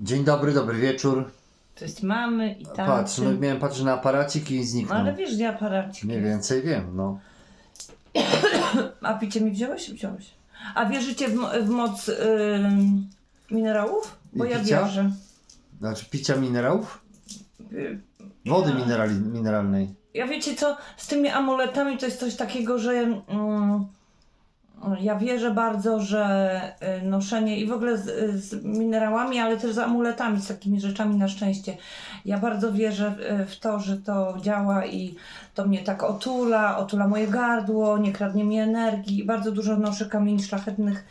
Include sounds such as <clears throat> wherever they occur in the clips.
Dzień dobry, dobry wieczór. Cześć mamy i tam. Patrz, no, miałem patrzeć na aparacik i no, zniknął. ale wiesz, gdzie aparacik Mniej jest. więcej wiem, no. <coughs> A picie mi wziąłeś? Wziąłeś. A wierzycie w, mo- w moc ym, minerałów? Bo I ja picia? wierzę. Znaczy picia minerałów? Y, Wody ja- minerali, mineralnej. Ja wiecie co, z tymi amuletami to jest coś takiego, że mm, ja wierzę bardzo, że y, noszenie i w ogóle z, z minerałami, ale też z amuletami, z takimi rzeczami na szczęście. Ja bardzo wierzę w, w to, że to działa i to mnie tak otula, otula moje gardło, nie kradnie mi energii. Bardzo dużo noszę kamieni szlachetnych.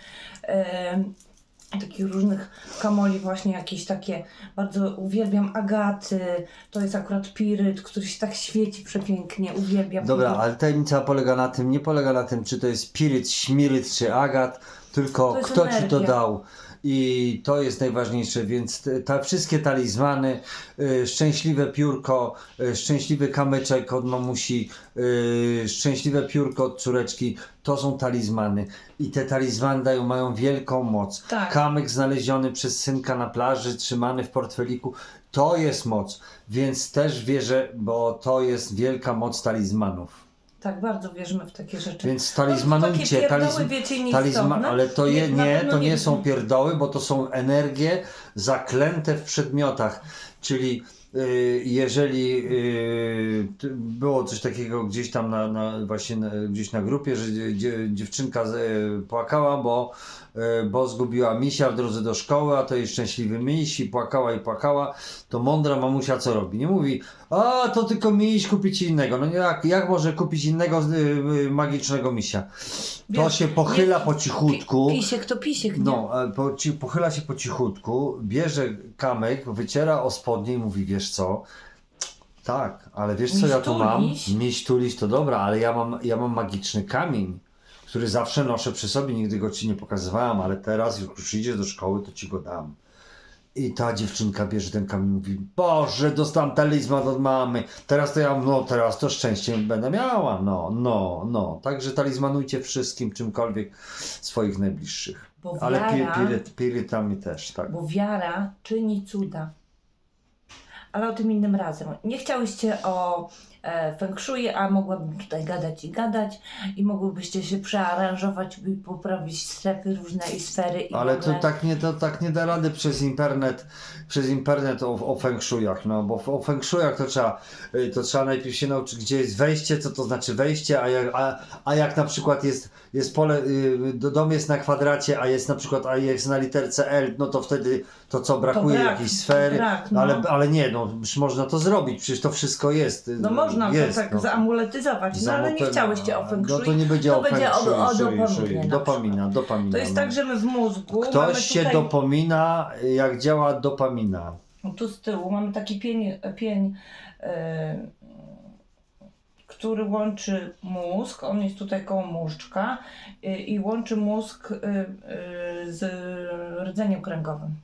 Takich różnych kamoli właśnie jakieś takie, bardzo uwielbiam agaty, to jest akurat piryt, który się tak świeci przepięknie, uwielbiam. Dobra, go. ale tajemnica polega na tym, nie polega na tym, czy to jest piryt, śmiryt czy agat, tylko kto ci to energia. dał. I to jest najważniejsze, więc te, te wszystkie talizmany, y, szczęśliwe piórko, y, szczęśliwy kamyczek od mamusi, y, szczęśliwe piórko od córeczki, to są talizmany. I te talizmany dają, mają wielką moc. Tak. Kamyk znaleziony przez synka na plaży, trzymany w portfeliku, to jest moc. Więc też wierzę, bo to jest wielka moc talizmanów. Tak, bardzo wierzymy w takie rzeczy. Więc takie talizmanujcie, pierdoły, talizm, wiecie, ale to je, Nie, to nie nie są pierdoły, bo to są energie zaklęte w przedmiotach. Czyli jeżeli y, było coś takiego gdzieś tam na, na właśnie na, gdzieś na grupie, że dzie- dzie, dziewczynka y, płakała, bo, y, bo zgubiła misia w drodze do szkoły, a to jej szczęśliwy miś i płakała i płakała, to mądra mamusia co robi? Nie mówi, a to tylko miś, kupić innego. No jak, jak może kupić innego y, y, magicznego misia? To się pochyla po cichutku. Pi, pisiek to pisiek, nie? No, e, po, pochyla się po cichutku, bierze kamyk, wyciera o spodnie i mówi, wiesz co? Tak, ale wiesz co ja tu mam? Miś? Miś tuliś to dobra, ale ja mam, ja mam magiczny kamień, który zawsze noszę przy sobie, nigdy go ci nie pokazywałam, ale teraz jak już idziesz do szkoły, to ci go dam. I ta dziewczynka bierze ten kamień i mówi, Boże, dostałam talizman od mamy, teraz to ja, no teraz to szczęście będę miała, no, no, no. Także talizmanujcie wszystkim, czymkolwiek swoich najbliższych. Bo Ale wiara, piryt, pirytami też, tak. bo wiara czyni cuda. Ale o tym innym razem. Nie chciałyście o feng shui, a mogłabym tutaj gadać i gadać i mogłybyście się przearanżować i poprawić strefy różne i sfery i Ale to tak nie, to tak nie da rady przez internet, przez internet o, o feng shuiach, no bo o feng shuiach to trzeba, y, to trzeba najpierw się nauczyć, gdzie jest wejście, co to znaczy wejście, a jak, a, a jak na przykład jest, jest pole, y, do- dom jest na kwadracie, a jest na przykład, a jest na literce L, no to wtedy to co, brakuje brak, jakiejś sfery, brak, no. ale, ale nie, no można to zrobić, przecież to wszystko jest. y, No można jest, tak no. zaamuletyzować, no ale nie chciałyście o feng No shui. to nie będzie to o feng będzie shui, o, o shui. Dopamina, przykład. dopamina. To jest no. tak, że my w mózgu mamy Ktoś się tutaj, dopomina, jak działa dopamina. tu z tyłu mamy taki pień, pień e, który łączy mózg, on jest tutaj koło móżdżka e, i łączy mózg e, e, z rdzeniem kręgowym.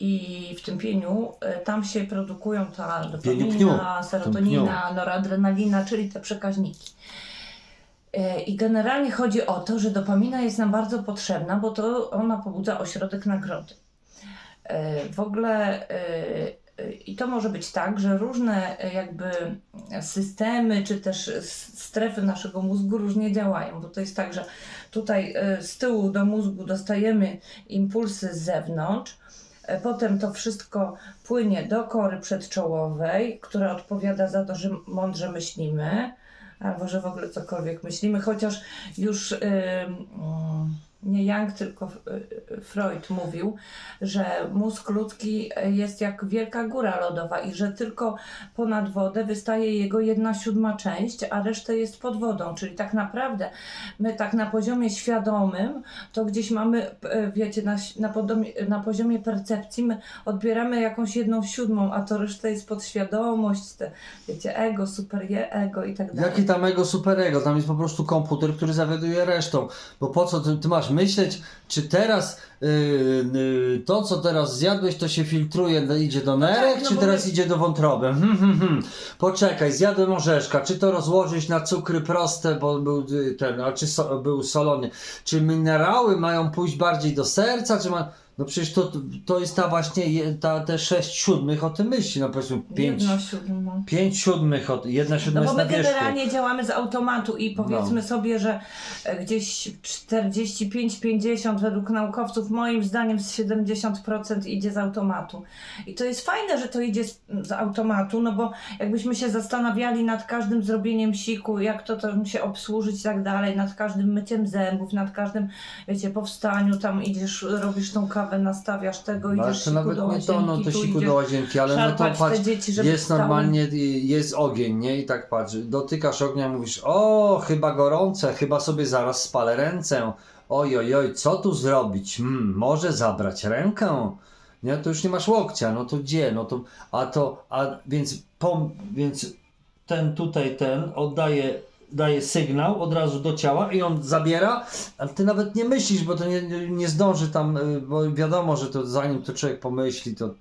I w tym pieniu e, tam się produkują ta Pieniu pniu. dopamina, serotonina, noradrenalina, czyli te przekaźniki. E, I generalnie chodzi o to, że dopamina jest nam bardzo potrzebna, bo to ona pobudza ośrodek nagrody. E, W ogóle e, i to może być tak, że różne e, jakby systemy czy też s- strefy naszego mózgu różnie działają, bo to jest tak, że tutaj e, z tyłu do mózgu dostajemy impulsy z zewnątrz, potem to wszystko płynie do kory przedczołowej, która odpowiada za to, że mądrze myślimy, albo że w ogóle cokolwiek myślimy, chociaż już ym, mm, nie Young, tylko y, y, Freud mówił, że mózg ludzki jest jak wielka góra lodowa i że tylko ponad wodę wystaje jego jedna siódma część, a resztę jest pod wodą. Czyli tak naprawdę my tak na poziomie świadomym, to gdzieś mamy, y, wiecie, na, na, na poziomie percepcji my odbieramy jakąś jedną siódmą, a to reszta jest podświadomość, te, wiecie, ego, super ego i tak dalej. Jaki tam ego superego? Tam jest po prostu komputer, który zawiaduje resztą. Bo po co ty, ty masz myśleć, czy teraz yy, yy, to, co teraz zjadłeś, to się filtruje, do- idzie do nerek, tak, no czy teraz my- idzie do wątroby? <laughs> Hmm, hmm, hmm. Poczekaj, zjadłem orzeszka. Czy to rozłożyć na cukry proste, bo był yy, ten, a czy so, był solony? Czy minerały mają pójść bardziej do serca, czy ma... No przecież to, to jest ta właśnie, je- ta, te sześć siódmych o tym myśli, no powiedzmy pięć, Jedno siódmo. pięć siódmych, o, jedna siódma No bo jest my na wierzchu. generalnie działamy z automatu i powiedzmy No. sobie, że e, gdzieś 45-50 według naukowców, moim zdaniem z 70% idzie z automatu. I to jest fajne, że to idzie z, z automatu, no bo jakbyśmy się zastanawiali nad każdym zrobieniem siku, jak to tam się obsłużyć i tak dalej, nad każdym myciem zębów, nad każdym, wiecie, powstaniu, tam idziesz, robisz tą kawę, nastawiasz tego, No, ale idziesz to nawet do nie to, no to łazienki, siku do łazienki, ale no to patrz, dzieci, jest wstały. normalnie, y, jest ogień, nie? I tak patrz, dotykasz ognia, mówisz, o, chyba gorące, chyba sobie zaraz spalę ręce. Oj, oj, oj, co tu zrobić? Hmm, może zabrać rękę? Nie, to już nie masz łokcia, no to gdzie? No to, a to, a więc, pom, więc ten tutaj, ten oddaje, daje sygnał od razu do ciała i on zabiera, ale ty nawet nie myślisz, bo to nie, nie zdąży tam, y, bo wiadomo, że to zanim to człowiek pomyśli, to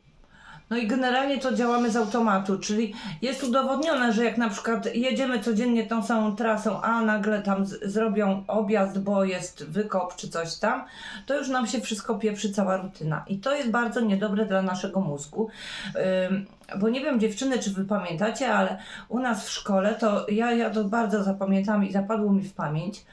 No i generalnie to działamy z automatu, czyli jest udowodnione, że jak na przykład jedziemy codziennie tą samą trasą, a nagle tam zrobią objazd, bo jest wykop czy coś tam, to już nam się wszystko pieprzy, cała rutyna. I to jest bardzo niedobre dla naszego mózgu. Ym, bo nie wiem dziewczyny, czy wy pamiętacie, ale u nas w szkole to ja, ja to bardzo zapamiętam i zapadło mi w pamięć,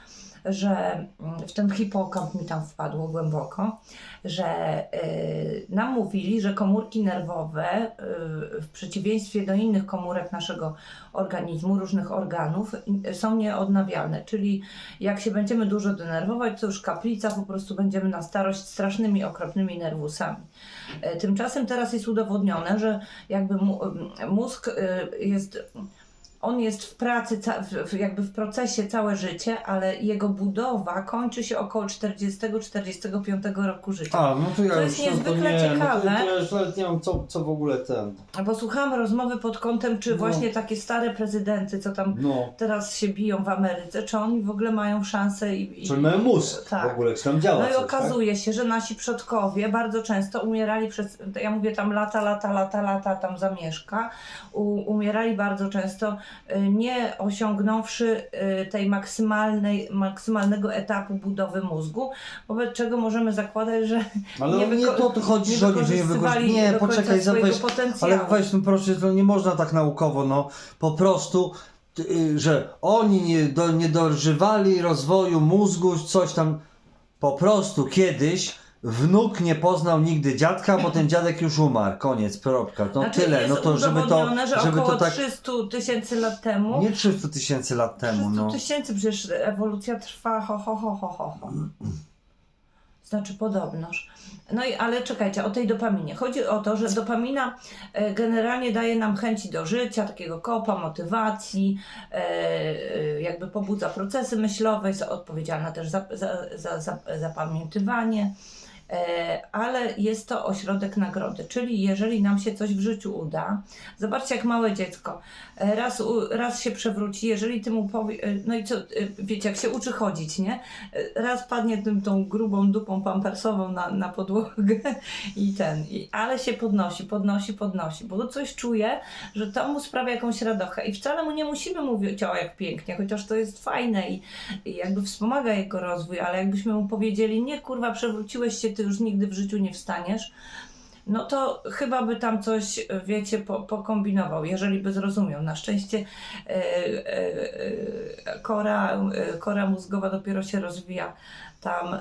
że mm, w ten hipokamp mi tam wpadło głęboko, że y, nam mówili, że komórki nerwowe y, w przeciwieństwie do innych komórek naszego organizmu, różnych organów, y, są nieodnawialne. Czyli jak się będziemy dużo denerwować, to już kaplica po prostu będziemy na starość strasznymi, okropnymi nerwusami. Y, Tymczasem teraz jest udowodnione, że jakby mu, y, mózg y, jest on jest w pracy, jakby w procesie całe życie, ale jego budowa kończy się około 40-45 roku życia. A, no to ja To jest niezwykle nie, ciekawe. No to, ja już nawet nie wiem, co, co w ogóle ten. Bo słuchałam rozmowy pod kątem, czy No. właśnie takie stare prezydenty, co tam No, teraz się biją w Ameryce, czy oni w ogóle mają szansę i. i czy mają mózg tak. w ogóle, czy tam działa No i coś, okazuje się, że nasi przodkowie bardzo często umierali przez, ja mówię tam lata, lata, lata, lata tam zamieszka, u, umierali bardzo często nie osiągnąwszy y, tej maksymalnej, maksymalnego etapu budowy mózgu, wobec czego możemy zakładać, że? Ale nie nie, to, to chodzi, nie że oni nie wykorzystywali wykorzy- Nie, do poczekaj, weź, ale weź, no proszę, to nie można tak naukowo, no. Po prostu, y, że oni nie, do, nie dożywali rozwoju mózgu, coś tam. Po prostu kiedyś wnuk nie poznał nigdy dziadka, bo ten dziadek już umarł. Koniec, kropka. No znaczy tyle, no to żeby to, że żeby około to tak... 300 tysięcy lat temu nie 300 tysięcy lat temu, 300 no. tysięcy, przecież ewolucja trwa ho, ho, ho, ho, ho, ho. Znaczy podobnoż. No i ale czekajcie, o tej dopaminie. Chodzi o to, że dopamina e, generalnie daje nam chęci do życia, takiego kopa, motywacji, e, e, jakby pobudza procesy myślowe, jest odpowiedzialna też za, za, za, za zapamiętywanie. E, ale jest to ośrodek nagrody, czyli jeżeli nam się coś w życiu uda, zobaczcie jak małe dziecko, e, raz, raz się przewróci, jeżeli ty mu powie, e, no i co, e, wiecie, jak się uczy chodzić, nie? E, Raz padnie tym, tą grubą dupą pampersową na, na podłogę i ten, i, ale się podnosi, podnosi, podnosi, bo coś czuje, że to mu sprawia jakąś radochę i wcale mu nie musimy mówić o jak pięknie, chociaż to jest fajne i, i jakby wspomaga jego rozwój, ale jakbyśmy mu powiedzieli, nie kurwa, przewróciłeś się, ty już nigdy w życiu nie wstaniesz, no to chyba by tam coś, wiecie, po, pokombinował, jeżeli by zrozumiał. Na szczęście e, e, e, kora, e, kora mózgowa dopiero się rozwija tam. E,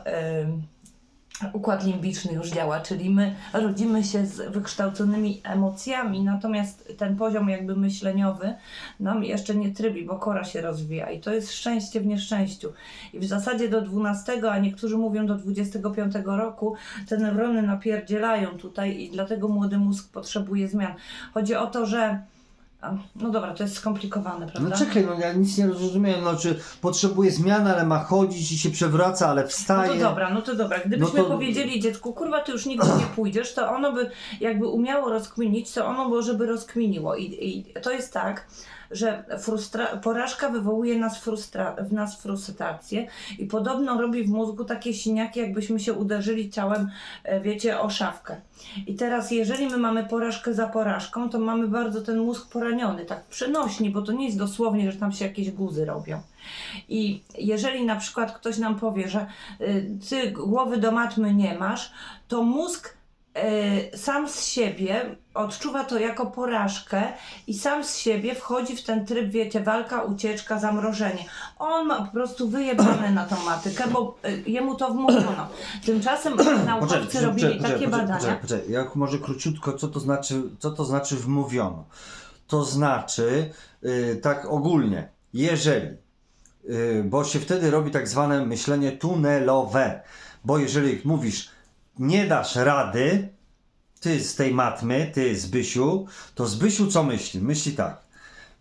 Układ limbiczny już działa, czyli my rodzimy się z wykształconymi emocjami, natomiast ten poziom jakby myśleniowy nam jeszcze nie trybi, bo kora się rozwija i to jest szczęście w nieszczęściu. I w zasadzie do 12, a niektórzy mówią do 25 roku, te neurony napierdzielają tutaj i dlatego młody mózg potrzebuje zmian. Chodzi o to, że. No dobra, to jest skomplikowane, prawda? No czekaj, no ja nic nie zrozumiałem, no czy potrzebuje zmiany, ale ma chodzić i się przewraca, ale No wstaje. to dobra, no to dobra. Gdybyśmy No to- powiedzieli dziecku, kurwa, ty już nigdy nie pójdziesz, to ono by jakby umiało rozkminić, to ono może by rozkminiło. I, I to jest tak, że porażka wywołuje nas frustra- w nas frustrację i podobno robi w mózgu takie siniaki, jakbyśmy się uderzyli ciałem, e, wiecie, o szafkę. I teraz, jeżeli my mamy porażkę za porażką, to mamy bardzo ten mózg poraniony, tak przenośni, bo to nie jest dosłownie, że tam się jakieś guzy robią. I jeżeli na przykład ktoś nam powie, że y, ty głowy do matmy nie masz, to mózg sam z siebie odczuwa to jako porażkę i sam z siebie wchodzi w ten tryb, wiecie, walka, ucieczka, zamrożenie. On ma po prostu wyjebane na tą matykę, bo y, jemu to wmówiono. Tymczasem <clears throat> naukowcy robili takie badania. Poczekaj, poczekaj. Jak może króciutko, co to znaczy, co to znaczy wmówiono? To znaczy, y, tak ogólnie, jeżeli, y, bo się wtedy robi tak zwane myślenie tunelowe, bo jeżeli mówisz, nie dasz rady, ty z tej matmy, ty Zbysiu, to Zbysiu co myśli? Myśli tak,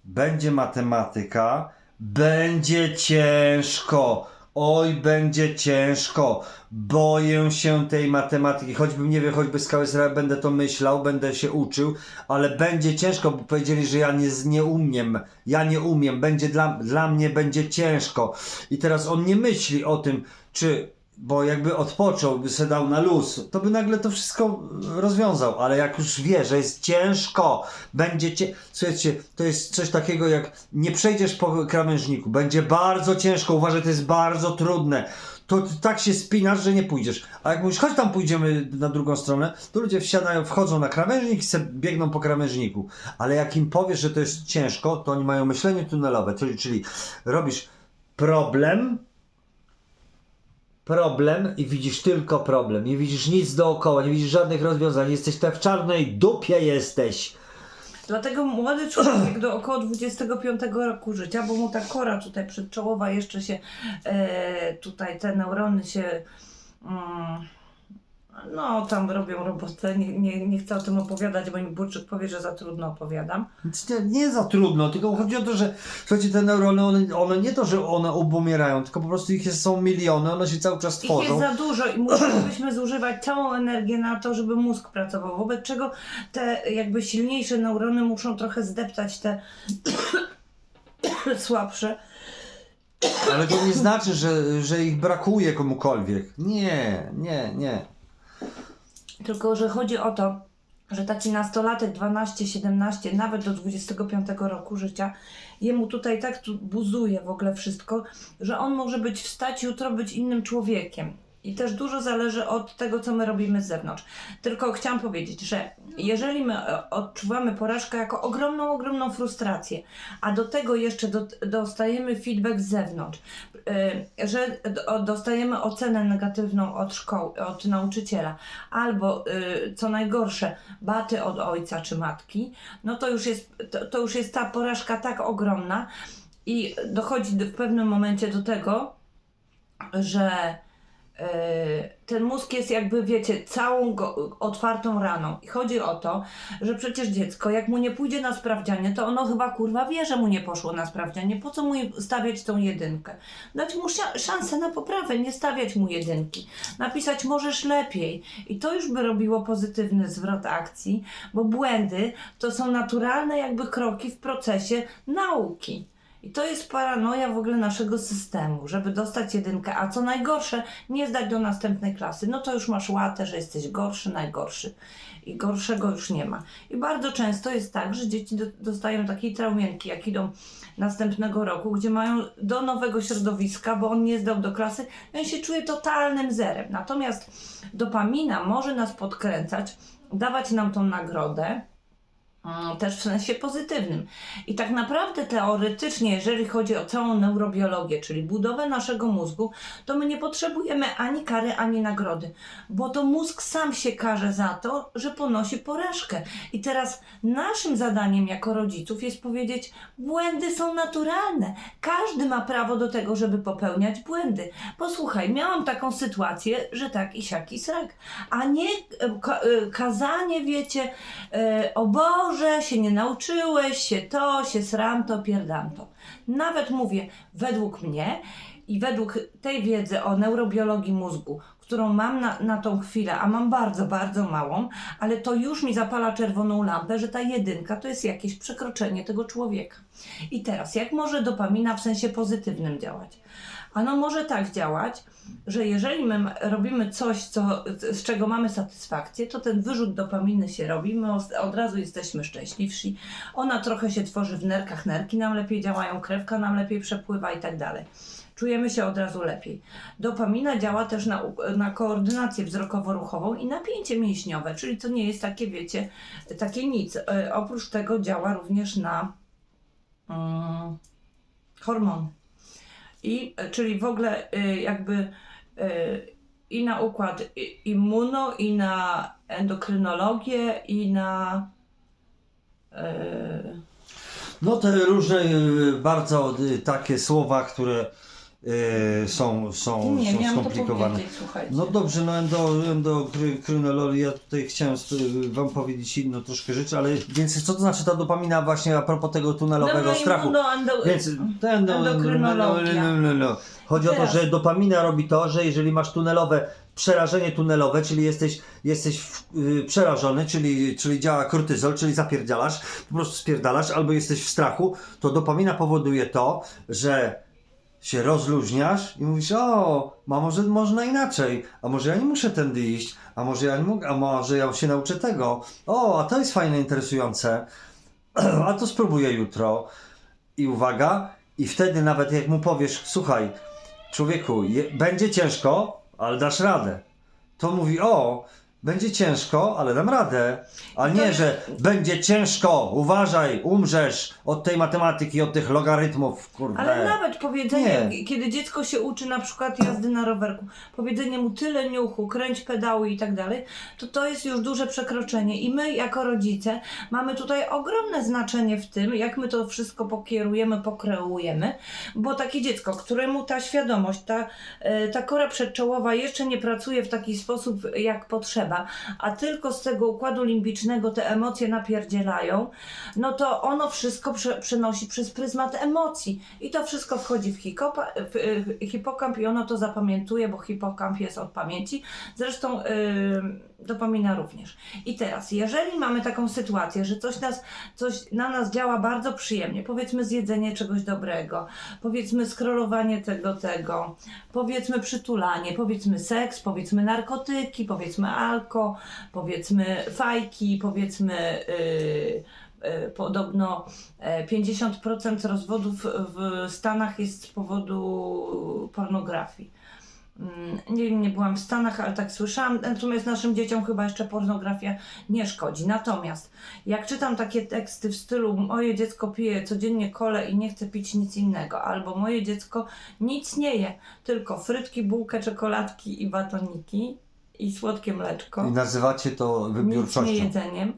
będzie matematyka, będzie ciężko, oj, będzie ciężko, boję się tej matematyki, choćbym, nie wiem, choćby z KSR będę to myślał, będę się uczył, ale będzie ciężko, bo powiedzieli, że ja nie, nie umiem, ja nie umiem, będzie dla, dla mnie będzie ciężko. I teraz on nie myśli o tym, czy bo jakby odpoczął, by se dał na luz, to by nagle to wszystko rozwiązał, ale jak już wie, że jest ciężko, będzie cię, słuchajcie, to jest coś takiego jak nie przejdziesz po krawężniku, będzie bardzo ciężko, uważaj, to jest bardzo trudne, to tak się spinasz, że nie pójdziesz, a jak mówisz, chodź tam pójdziemy na drugą stronę, to ludzie wsiadają, wchodzą na krawężnik i biegną po krawężniku, ale jak im powiesz, że to jest ciężko, to oni mają myślenie tunelowe, czyli, czyli robisz problem, problem i widzisz tylko problem. Nie widzisz nic dookoła, nie widzisz żadnych rozwiązań. Jesteś tak w czarnej dupie jesteś. Dlatego młody człowiek do około 25 roku życia, bo mu ta kora tutaj przedczołowa jeszcze się, e, tutaj te neurony się, mm, no tam robią robotę, nie, nie, nie chcę o tym opowiadać, bo mi Burczyk powie, że za trudno opowiadam. Nie, nie za trudno, tylko chodzi o to, że słuchajcie, te neurony, one, one nie to, że one obumierają, tylko po prostu ich jest, są miliony, one się cały czas Ich jest tworzą. za dużo i musielibyśmy <clears throat> zużywać całą energię na to, żeby mózg pracował, wobec czego te jakby silniejsze neurony muszą trochę zdeptać te <clears throat> słabsze. Ale to nie znaczy, że, że ich brakuje komukolwiek. Nie, nie, nie. Tylko, że chodzi o to, że taki nastolatek 12, 17, nawet do 25 roku życia, jemu tutaj tak buzuje w ogóle wszystko, że on może być wstać jutro, być innym człowiekiem. I też dużo zależy od tego, co my robimy z zewnątrz. Tylko chciałam powiedzieć, że jeżeli my e, odczuwamy porażkę jako ogromną, ogromną frustrację, a do tego jeszcze do, dostajemy feedback z zewnątrz, y, że do, dostajemy ocenę negatywną od szkoły, od nauczyciela, albo y, co najgorsze, baty od ojca czy matki, no to już jest, to, to już jest ta porażka tak ogromna i dochodzi do, w pewnym momencie do tego, że ten mózg jest jakby, wiecie, całą go, otwartą raną. I chodzi o to, że przecież dziecko, jak mu nie pójdzie na sprawdzianie, to ono chyba kurwa wie, że mu nie poszło na sprawdzianie. Po co mu stawiać tą jedynkę? Dać mu szansę na poprawę, nie stawiać mu jedynki. Napisać możesz lepiej. I to już by robiło pozytywny zwrot akcji, bo błędy to są naturalne jakby kroki w procesie nauki. I to jest paranoja w ogóle naszego systemu, żeby dostać jedynkę, a co najgorsze, nie zdać do następnej klasy. No to już masz łatę, że jesteś gorszy, najgorszy. I gorszego już nie ma. I bardzo często jest tak, że dzieci do, dostają takiej traumienki, jak idą następnego roku, gdzie mają do nowego środowiska, bo on nie zdał do klasy, i on się czuje totalnym zerem. Natomiast dopamina może nas podkręcać, dawać nam tą nagrodę, też w sensie pozytywnym. I tak naprawdę teoretycznie, jeżeli chodzi o całą neurobiologię, czyli budowę naszego mózgu, to my nie potrzebujemy ani kary, ani nagrody, bo to mózg sam się karze za to, że ponosi porażkę. I teraz naszym zadaniem jako rodziców jest powiedzieć, błędy są naturalne. Każdy ma prawo do tego, żeby popełniać błędy. Posłuchaj, miałam taką sytuację, że tak i siak i srak, a nie e, e, kazanie, wiecie, e, o Boże, się nie nauczyłeś, się to, się sram to, pierdam to. Nawet mówię, według mnie i według tej wiedzy o neurobiologii mózgu, którą mam na, na tą chwilę, a mam bardzo, bardzo małą, ale to już mi zapala czerwoną lampę, że ta jedynka to jest jakieś przekroczenie tego człowieka. I teraz, jak może dopamina w sensie pozytywnym działać? Ano może tak działać, że jeżeli my robimy coś, co, z czego mamy satysfakcję, to ten wyrzut dopaminy się robi, my od razu jesteśmy szczęśliwsi, ona trochę się tworzy w nerkach, nerki nam lepiej działają, krewka nam lepiej przepływa i tak dalej. Czujemy się od razu lepiej. Dopamina działa też na, na koordynację wzrokowo-ruchową i napięcie mięśniowe, czyli to nie jest takie, wiecie, takie nic. E, oprócz tego działa również na mm, hormony. I, czyli w ogóle y, jakby y, i na układ immuno, i na endokrynologię, i na y, No te różne bardzo takie słowa, które y, są, są, nie, są skomplikowane. No dobrze, no endo, endokrynologii, ja tutaj chciałem wam powiedzieć inno troszkę rzeczy, ale więc co to znaczy ta dopamina właśnie a propos tego tunelowego no, strachu? No, endo, Więc ten no, Endokrynologia. no, no, no. Chodzi o to, Teraz. że dopamina robi to, że jeżeli masz tunelowe przerażenie tunelowe, czyli jesteś, jesteś w, y, przerażony, czyli, czyli działa kortyzol, czyli zapierdzialasz, po prostu spierdalasz, albo jesteś w strachu, to dopamina powoduje to, że się rozluźniasz i mówisz, o, a może można inaczej, a może ja nie muszę tędy iść, a może ja nie mogę, a może ja się nauczę tego, o, a to jest fajne, interesujące, <clears throat> a to spróbuję jutro. I uwaga, i wtedy nawet jak mu powiesz, słuchaj, człowieku, je, będzie ciężko, ale dasz radę. To mówi, o, będzie ciężko, ale dam radę. A nie, że będzie ciężko, uważaj, umrzesz od tej matematyki, od tych logarytmów, kurde. Ale nawet powiedzenie, Nie. kiedy dziecko się uczy na przykład jazdy na rowerku, powiedzenie mu tyle niuchu, kręć pedały i tak dalej, to to jest już duże przekroczenie. I my jako rodzice mamy tutaj ogromne znaczenie w tym, jak my to wszystko pokierujemy, pokreujemy, bo takie dziecko, któremu ta świadomość, ta, e, ta kora przedczołowa jeszcze nie pracuje w taki sposób, jak potrzeba, a tylko z tego układu limbicznego te emocje napierdzielają, no to ono wszystko prze, przenosi przez pryzmat emocji i to wszystko wchodzi w, hikopa, w, w hipokamp i ono to zapamiętuje, bo hipokamp jest od pamięci. Zresztą yy, dopamina również. I teraz, jeżeli mamy taką sytuację, że coś, nas, coś na nas działa bardzo przyjemnie, powiedzmy zjedzenie czegoś dobrego, powiedzmy scrollowanie tego, tego, powiedzmy przytulanie, powiedzmy seks, powiedzmy narkotyki, powiedzmy alko, powiedzmy fajki, powiedzmy yy, yy, podobno e, 50% rozwodów w Stanach jest z powodu pornografii. Mm, Nie, nie byłam w Stanach, ale tak słyszałam. Natomiast naszym dzieciom chyba jeszcze pornografia nie szkodzi. Natomiast jak czytam takie teksty w stylu moje dziecko pije codziennie kole i nie chce pić nic innego, albo moje dziecko nic nie je, tylko frytki, bułkę, czekoladki i batoniki i słodkie mleczko I nazywacie to nic nie wybiórczością. jedzeniem,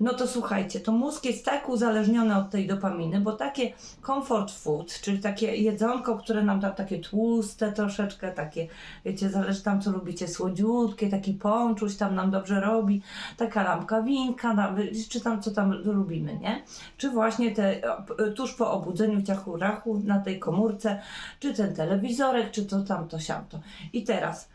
no to słuchajcie, to mózg jest tak uzależniony od tej dopaminy, bo takie comfort food, czyli takie jedzonko, które nam tam takie tłuste troszeczkę, takie, wiecie, zależy tam co lubicie, słodziutkie, taki ponczuś tam nam dobrze robi, taka lampka winka, czy tam co tam lubimy, nie? Czy właśnie te, o, p- tuż po obudzeniu ciachu rachu na tej komórce, czy ten telewizorek, czy to tamto, siamto. I teraz,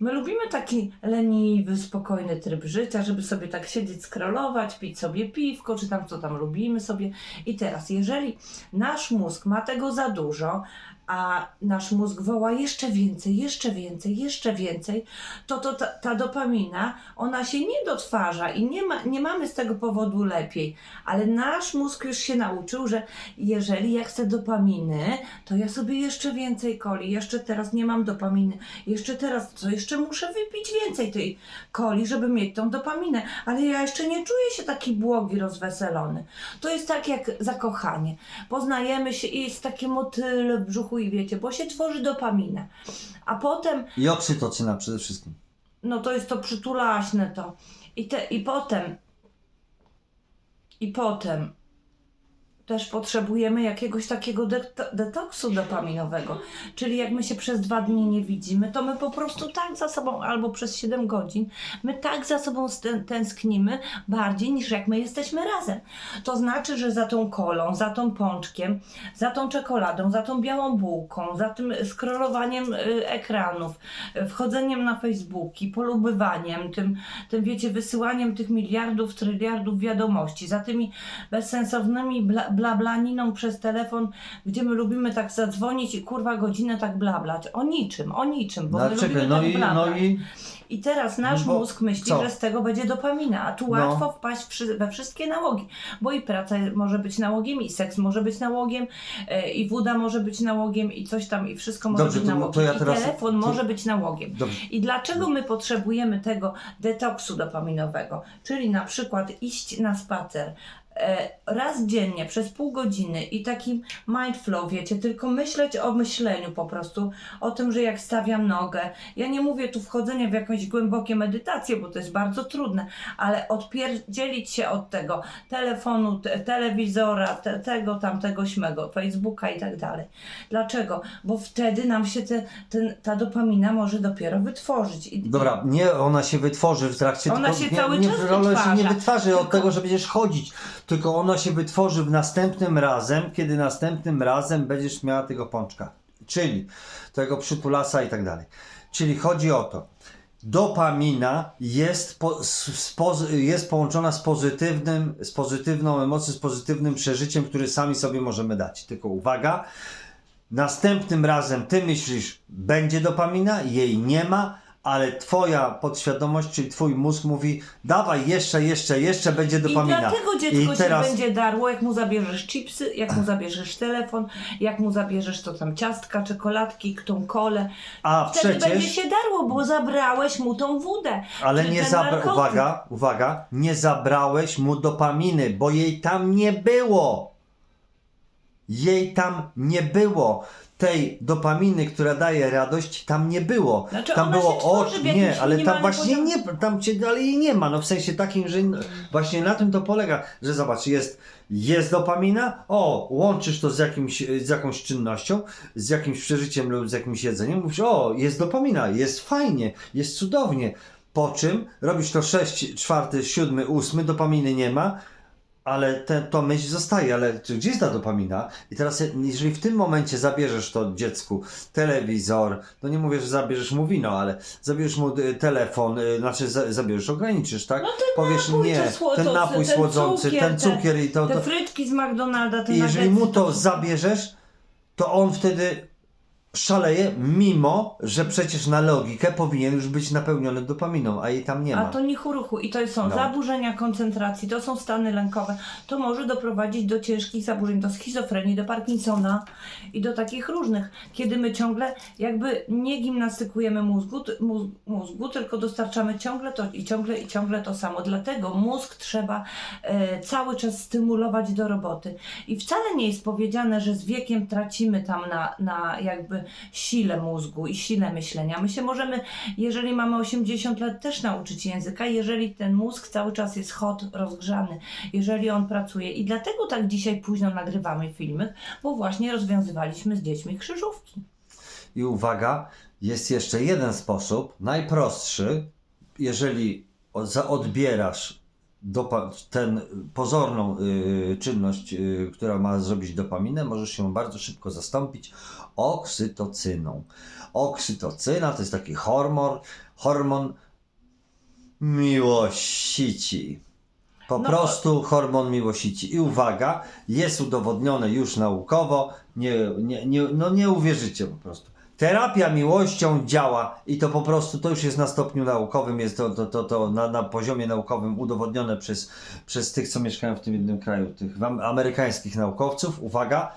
My lubimy taki leniwy, spokojny tryb życia, żeby sobie tak siedzieć, scrollować, pić sobie piwko, czy tam co tam lubimy sobie. I teraz, jeżeli nasz mózg ma tego za dużo, a nasz mózg woła jeszcze więcej, jeszcze więcej, jeszcze więcej, to, to ta, ta dopamina, ona się nie dotwarza i nie, ma, nie mamy z tego powodu lepiej. Ale nasz mózg już się nauczył, że jeżeli ja chcę dopaminy, to ja sobie jeszcze więcej coli, jeszcze teraz nie mam dopaminy, jeszcze teraz co, jeszcze muszę wypić więcej tej coli, żeby mieć tą dopaminę, ale ja jeszcze nie czuję się taki błogi, rozweselony. To jest tak jak zakochanie. Poznajemy się i jest takie motyle w brzuchu i wiecie, bo się tworzy dopamina. A potem I oksytocyna przede wszystkim. no to jest to przytulaśne to. I, te, I potem, i potem też potrzebujemy jakiegoś takiego det- detoksu dopaminowego. Czyli jak my się przez dwa dni nie widzimy, to my po prostu tak za sobą, albo przez 7 godzin, my tak za sobą tęsknimy bardziej niż jak my jesteśmy razem. To znaczy, że za tą kolą, za tą pączkiem, za tą czekoladą, za tą białą bułką, za tym scrollowaniem y, ekranów, wchodzeniem na Facebooki, polubywaniem, tym, tym wiecie, wysyłaniem tych miliardów, tryliardów wiadomości, za tymi bezsensownymi blablaniną przez telefon, gdzie my lubimy tak zadzwonić i kurwa godzinę tak blablać. O niczym, o niczym, bo my Dlaczego? lubimy No tak i, blablać. no i I teraz nasz No bo mózg myśli, co? że z tego będzie dopamina, a tu No. łatwo wpaść przy, we wszystkie nałogi, bo i praca może być nałogiem, i seks może być nałogiem, e, i woda może być nałogiem, i coś tam, i wszystko może Dobrze, być to- to nałogiem, ja i teraz- telefon to- może być nałogiem. dobrze. I dlaczego my potrzebujemy tego detoksu dopaminowego? Czyli na przykład iść na spacer raz dziennie przez pół godziny i taki mind flow, wiecie, tylko myśleć o myśleniu po prostu, o tym, że jak stawiam nogę. Ja nie mówię tu wchodzenia w jakąś głębokie medytacje, bo to jest bardzo trudne, ale odpierdzielić się od tego telefonu, te, telewizora, te, tego, tamtego, śmego, Facebooka i tak dalej. Dlaczego? Bo wtedy nam się te, ten, ta dopamina może dopiero wytworzyć. I, Dobra, nie ona się wytworzy w trakcie Ona tylko, się nie, cały nie, czas Ona się nie wytwarza. wytwarzy od Tylko- tego, że będziesz chodzić, tylko ona się wytworzy w następnym razem, kiedy następnym razem będziesz miała tego pączka. Czyli tego przytulasa i tak dalej. Czyli chodzi o to. Dopamina jest, po, jest połączona z pozytywnym, z pozytywną emocją, z pozytywnym przeżyciem, który sami sobie możemy dać. Tylko uwaga, Następnym razem ty myślisz, będzie dopamina, jej nie ma, ale twoja podświadomość, czyli twój mózg mówi, dawaj jeszcze, jeszcze, jeszcze będzie I dopamina. dlatego dziecko I teraz- się będzie darło, jak mu zabierzesz chipsy, jak mu zabierzesz telefon, jak mu zabierzesz to tam ciastka, czekoladki, tą kolę. A Wtedy będzie przecież, się darło, bo zabrałeś mu tą wódę. ale nie ten zabra... narkotyk. uwaga, uwaga, nie zabrałeś mu dopaminy, bo jej tam nie było. Jej tam nie było. Tej dopaminy, która daje radość, tam nie było. Znaczy, tam ona było się tworzy w nie, ale tam minimalnym właśnie poziomie. nie, tam cię, ale jej nie ma. No w sensie takim, że właśnie na tym to polega, że zobacz, jest, jest dopamina, o, łączysz to z, jakimś, z jakąś czynnością, z jakimś przeżyciem lub z jakimś jedzeniem, mówisz, o, jest dopamina, jest fajnie, jest cudownie. Po czym robisz to 6, 4, 7, 8, dopaminy nie ma, ale te, to myśl zostaje, ale gdzie jest ta dopamina? I teraz, jeżeli w tym momencie zabierzesz to dziecku telewizor, no nie mówię, że zabierzesz mu wino, ale zabierzesz mu y, telefon, y, znaczy za, zabierzesz, ograniczysz, tak? No ten Powiesz napój, nie, te sło- ten napój ten słodzący, cukier, ten te- cukier i to, Te to. frytki z McDonalda, te I jeżeli mu to zabierzesz, to on wtedy szaleje, mimo że przecież na logikę powinien już być napełniony dopaminą, a jej tam nie A ma. to nie ruchu i to są No. zaburzenia koncentracji, to są stany lękowe. To może doprowadzić do ciężkich zaburzeń, do schizofrenii, do Parkinsona i do takich różnych, kiedy my ciągle jakby nie gimnastykujemy mózgu, t- mózg- mózgu tylko dostarczamy ciągle to i ciągle i ciągle to samo. Dlatego mózg trzeba e, cały czas stymulować do roboty. I wcale nie jest powiedziane, że z wiekiem tracimy tam na, na jakby sile mózgu i sile myślenia. My się możemy jeżeli mamy 80 lat, też nauczyć języka, jeżeli ten mózg cały czas jest hot, rozgrzany, jeżeli on pracuje. I dlatego tak dzisiaj późno nagrywamy filmy, bo właśnie rozwiązywaliśmy z dziećmi krzyżówki. I uwaga, jest jeszcze jeden sposób, najprostszy, jeżeli odbierasz ten pozorną y, czynność, y, która ma zrobić dopaminę, możesz się bardzo szybko zastąpić oksytocyną. Oksytocyna to jest taki hormon, hormon miłości. Po No, prostu hormon miłości. I uwaga, jest udowodnione już naukowo, nie, nie, nie, no nie uwierzycie po prostu. Terapia miłością działa i to po prostu, to już jest na stopniu naukowym, jest to, to, to, to na, na poziomie naukowym udowodnione przez, przez tych, co mieszkają w tym jednym kraju, tych amerykańskich naukowców. Uwaga,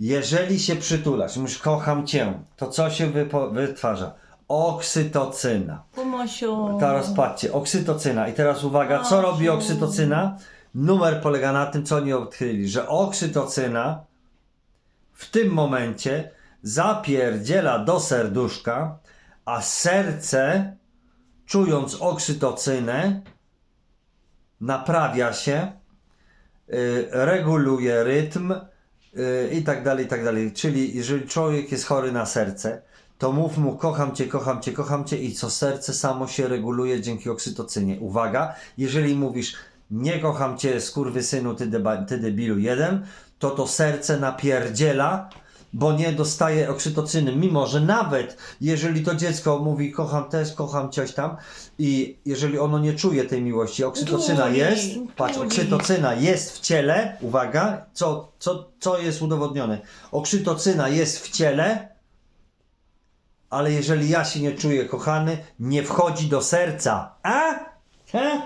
jeżeli się przytulasz, mówisz kocham cię, to co się wytwarza? Oksytocyna. Pomosiu. Teraz patrzcie, oksytocyna. I teraz uwaga, co robi oksytocyna? Numer polega na tym, co oni odkryli, że oksytocyna w tym momencie zapierdziela do serduszka, a serce, czując oksytocynę, naprawia się, y, reguluje rytm y, i tak dalej, i tak dalej. Czyli jeżeli człowiek jest chory na serce, to mów mu kocham cię, kocham cię, kocham cię i co serce samo się reguluje dzięki oksytocynie. Uwaga, jeżeli mówisz nie kocham cię skurwysynu, ty, deba, ty debilu jeden, to to serce napierdziela, bo nie dostaje oksytocyny, mimo że nawet jeżeli to dziecko mówi kocham też, kocham coś tam i jeżeli ono nie czuje tej miłości, oksytocyna jest, patrz, oksytocyna jest w ciele, uwaga, co, co, co jest udowodnione? Oksytocyna jest w ciele, ale jeżeli ja się nie czuję kochany, nie wchodzi do serca. A? He?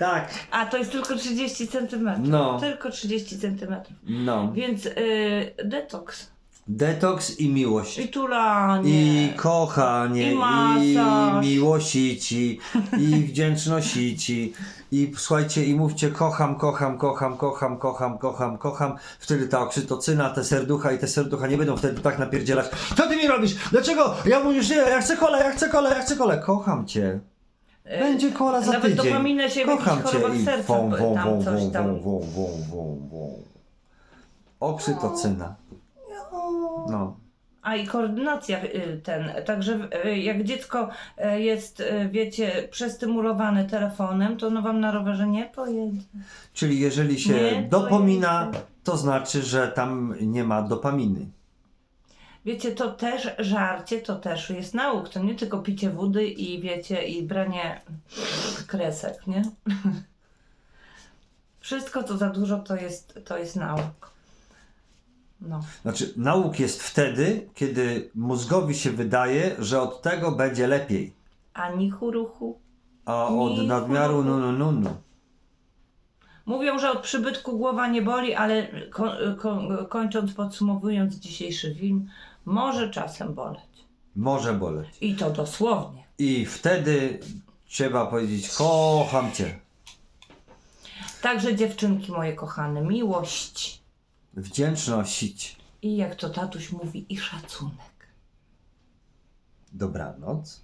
Tak. A to jest tylko 30 cm. No. Tylko 30 cm. No. Więc y, detoks. Detoks i miłość. I tulanie. I kochanie, I i, masaż. miłości ci, i wdzięczności ci. I słuchajcie, i mówcie kocham, kocham, kocham, kocham, kocham, kocham, kocham. Wtedy ta oksytocyna, te serducha i te serducha nie będą wtedy tak napierdzielać. Co ty mi robisz? Dlaczego? Ja mówisz, nie, ja chcę kolę, ja chcę kolę, ja chcę kolę. Kocham cię. Będzie kola za Nawet tydzień. dopaminę się w Kocham jakichś cię. chorobach I serca, wą, wą, tam wą, coś wą, tam. wą, wą, wą, wą, wą. Oksytocyna. No. A i koordynacja y, ten, także y, jak dziecko y, jest, y, wiecie, przestymulowane telefonem, to ono wam na rowerze nie pojedzie. Czyli jeżeli się Nie, to dopomina, to znaczy, że tam nie ma dopaminy. Wiecie, to też żarcie, to też jest nauk, to nie tylko picie wody i wiecie, i branie kresek, nie? <laughs> Wszystko co za dużo to jest, to jest nauk. No. Znaczy, nauk jest wtedy, kiedy mózgowi się wydaje, że od tego będzie lepiej, Ani ruchu. a od Ni nadmiaru no, no, no. Mówią, że od przybytku głowa nie boli, ale ko- ko- kończąc, podsumowując dzisiejszy film, może czasem boleć. może boleć. I to dosłownie. I wtedy trzeba powiedzieć, kocham cię. Także dziewczynki moje kochane, miłość Wdzięczność. i jak to tatuś mówi, i szacunek. Dobranoc.